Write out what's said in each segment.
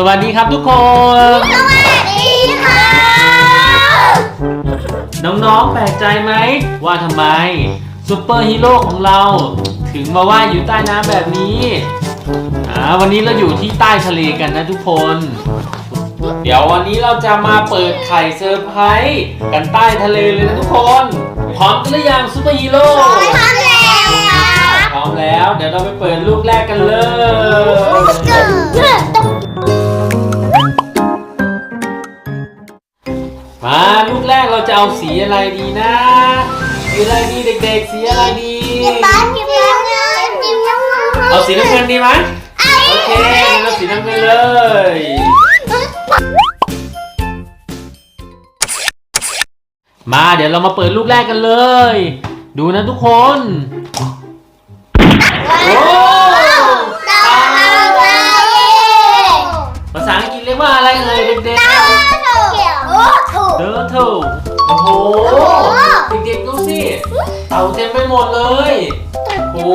สวัสดีครับทุกคน สวัสดีค่ะน้องๆแปลกใจไหม ว่าทำไมซูเปอร์ฮีโร่ของเรา ถึงมาว่ายอยู่ใต้น้ำแบบนี้อ่าวันนี้เราอยู่ที่ใต้ทะเลกันนะทุกคน เดี๋ยววันนี้เราจะมาเปิดไข่เซอร์ไพรส์กันใต้ทะเลเลยนะทุกคน พร้อมกันหรือยังซูเปอร์ฮีโร่ พร้อมแล้วค่ะ พร้อมแล้ว เดี๋ยวเราไปเปิดลูกแรกกันเลย สีอะไรดีนะสีอะไรดีเด็กๆ สีอะไรดีป้าจิ้มน้ำเงินจิ้มน้ำเงินเอาสีน้ำเงินดีไหมโอเคงั้นเอาสีน้ำเงินเลยมาเดี๋ยวเรามาเปิดลูกแรกกันเลย ดูนะทุกคนโอ้ตาลายภาษาอังกฤษเรียกว่าอะไรเอ่ยเด็กตาเขียวถูกๆ turtle โอ้โห เต่าเต็มไปหมดเลยโอ้โห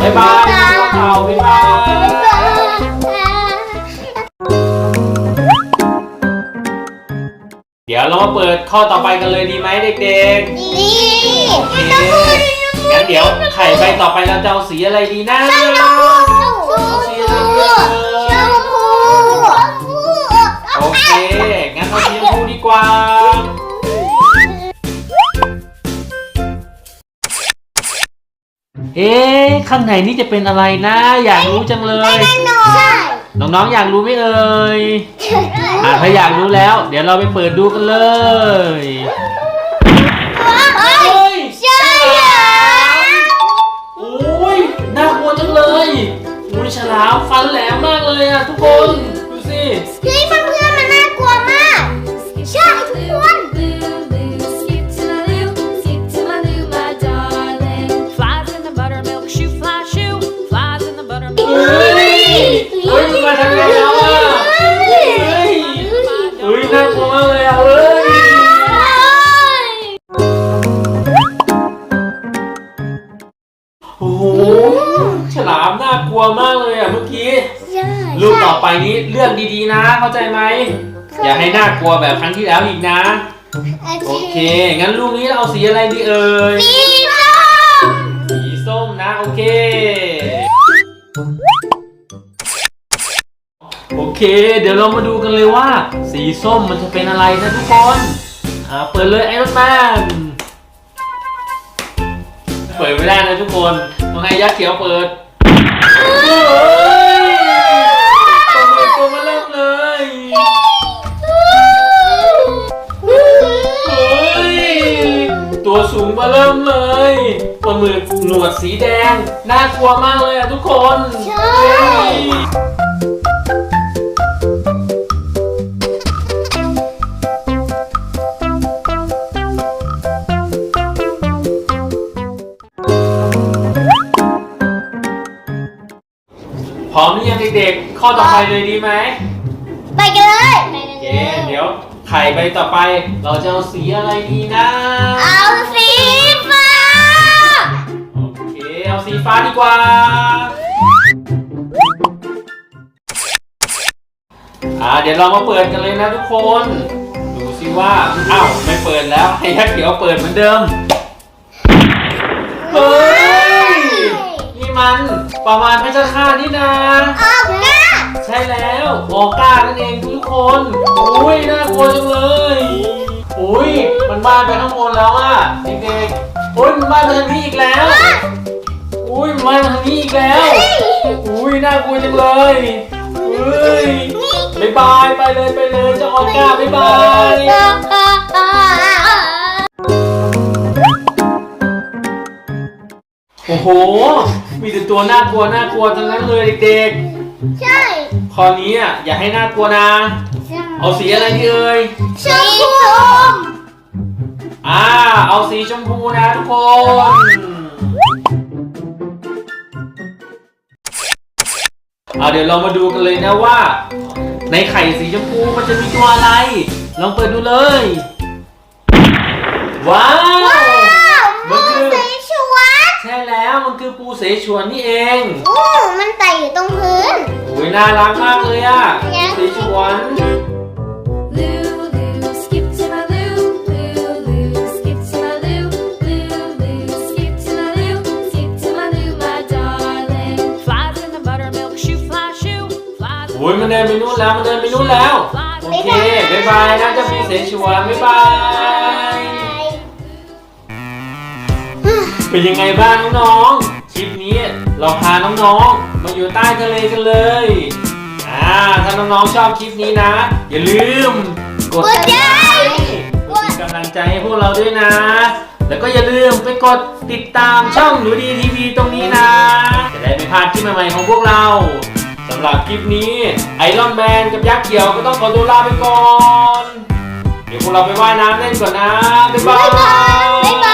บายบายน้องเต่าบายบายเดี๋ยวเรามาเปิดข้อต่อไปกันเลยดีไหมเด็กๆนี่โอเคงั้นเดี๋ยวไข่ใบต่อไปเราจะเอาสีอะไรดีนะ เอ๊ะข้างในนี่จะเป็นอะไรนะ อยากรู้จังเลยน้องๆอยากรู้ไหมเอ่ยอะถ้าอยากรู้แล้ว เดี๋ยวเราไปเปิดดูกันเลยเฮ้ยโอ้ยน่ากลัวจังเลยอุ้ยฉลามฟันแหลมมากเลยอะทุกคน น่ากลัวมากเลยอะเมื่อกี้รูปต่อไปนี้เลือกดีๆนะ เข้าใจไหม อย่าให้น่ากลัวแบบครั้งที่แล้วอีกนะ โอเค งั้นลูกนี้เราเอาสีอะไรดีเอ่ย สีส้ม สีส้มนะ โอเค โอเค เดี๋ยวเรามาดูกันเลยว่า สีส้มมันจะเป็นอะไรนะทุกคนอ่าเปิดเลยไอรอนแมน เปิดไม่ได้นะทุกคนต้องให้ยักษ์เขียวเปิดเฮ้ย ตัวมือตัวมาเริ่มเลยเฮ้ยตัวสูงมาเริ่มเลยปลาหมึกหนวดสีแดง น่ากลัวมากเลยอะทุกคนใช่ เฮ้ย พร้อมหรือยังเด็กๆ ข้อต่อไปเลยดีไหมไปกันเลยโอเคเดี๋ยวไข่ใบต่อไป เราจะเอาสีอะไรดีนะ เอาสีฟ้าโอเค เอาสีฟ้าดีกว่า อ่า เดี๋ยวเรามาเปิดกันเลยนะทุกคน ดูสิว่า อ้าวไม่เปิดแล้วให้ยักษ์เขียวเปิดเหมือนเดิม เฮ้ย นี่มัน ประมาณเพชรฆาตนี่นาออกหน้าใช่แล้วออก้านั่นเองทุกคน อุ้ยน่ากลัวจังเลย อุ้ยมันบ้านไปข้างบนแล้วอะเด็กๆอุ้ยมันบ้านไปทางนี้อีกแล้ว อุ้ยมันมาทางนี้อีกแล้ว อุ้ยน่ากลัวจังเลยเฮ้ยบายบายไปเลยไปเลยเจ้าออก้าบายบาย โอ้โห มีแต่ตัวน่ากลัวน่ากลัวทั้งนั้นเลยเด็กใช่ๆ คราวนี้อะอย่าให้น่ากลัวนะเอาสีอะไรดีเอ่ยสีส้มอ่า เอาสีชมพูนะทุกคนอ่าเดี๋ยวเรามาดูกันเลยนะว่า ในไข่สีชมพูมันจะมีตัวอะไร ลองเปิดดูเลย ว้าว ว้าว มันคือ เสฉวน ใช่แล้วมันคือปูเส ฉวนนี่เองอู้มันไต่อยู่ตรงพื้น โอ้ยน่ารักมากเลยอะปูเสฉวน Lulu, skip to my Lou, Lulu, skip to my Lou, Lulu, skip to my Lou, skip to my Lou, my darling. Flies in the buttermilk shoe, fly shoe, flies. in โอ้ยมันเดินไปนู่นแล้วมันเดินไปนู่นแล้ว โอเคบ๊ายบายนะเจ้าพี่เสฉวนบ๊ายบาย เป็นยังไงบ้างน้องๆ คลิปนี้เราพาน้องๆ มาอยู่ใต้ทะเลกันเลย อ่า ถ้าน้องๆชอบคลิปนี้นะ อย่าลืม กดกดไลค์กดเป็นกำลังใจให้พวกเราด้วยนะ แล้วก็อย่าลืมไปกดติดตามช่องหนูดีทีวีตรงนี้นะ จะได้ไม่พลาดคลิปใหม่ๆของพวกเราสำหรับคลิปนี้ไอรอนแมนกับยักษ์เขียวก็ต้องขอตัวลาไปก่อน เดี๋ยวพวกเราไปว่ายน้ำเล่นก่อนนะ บ๊ายบาย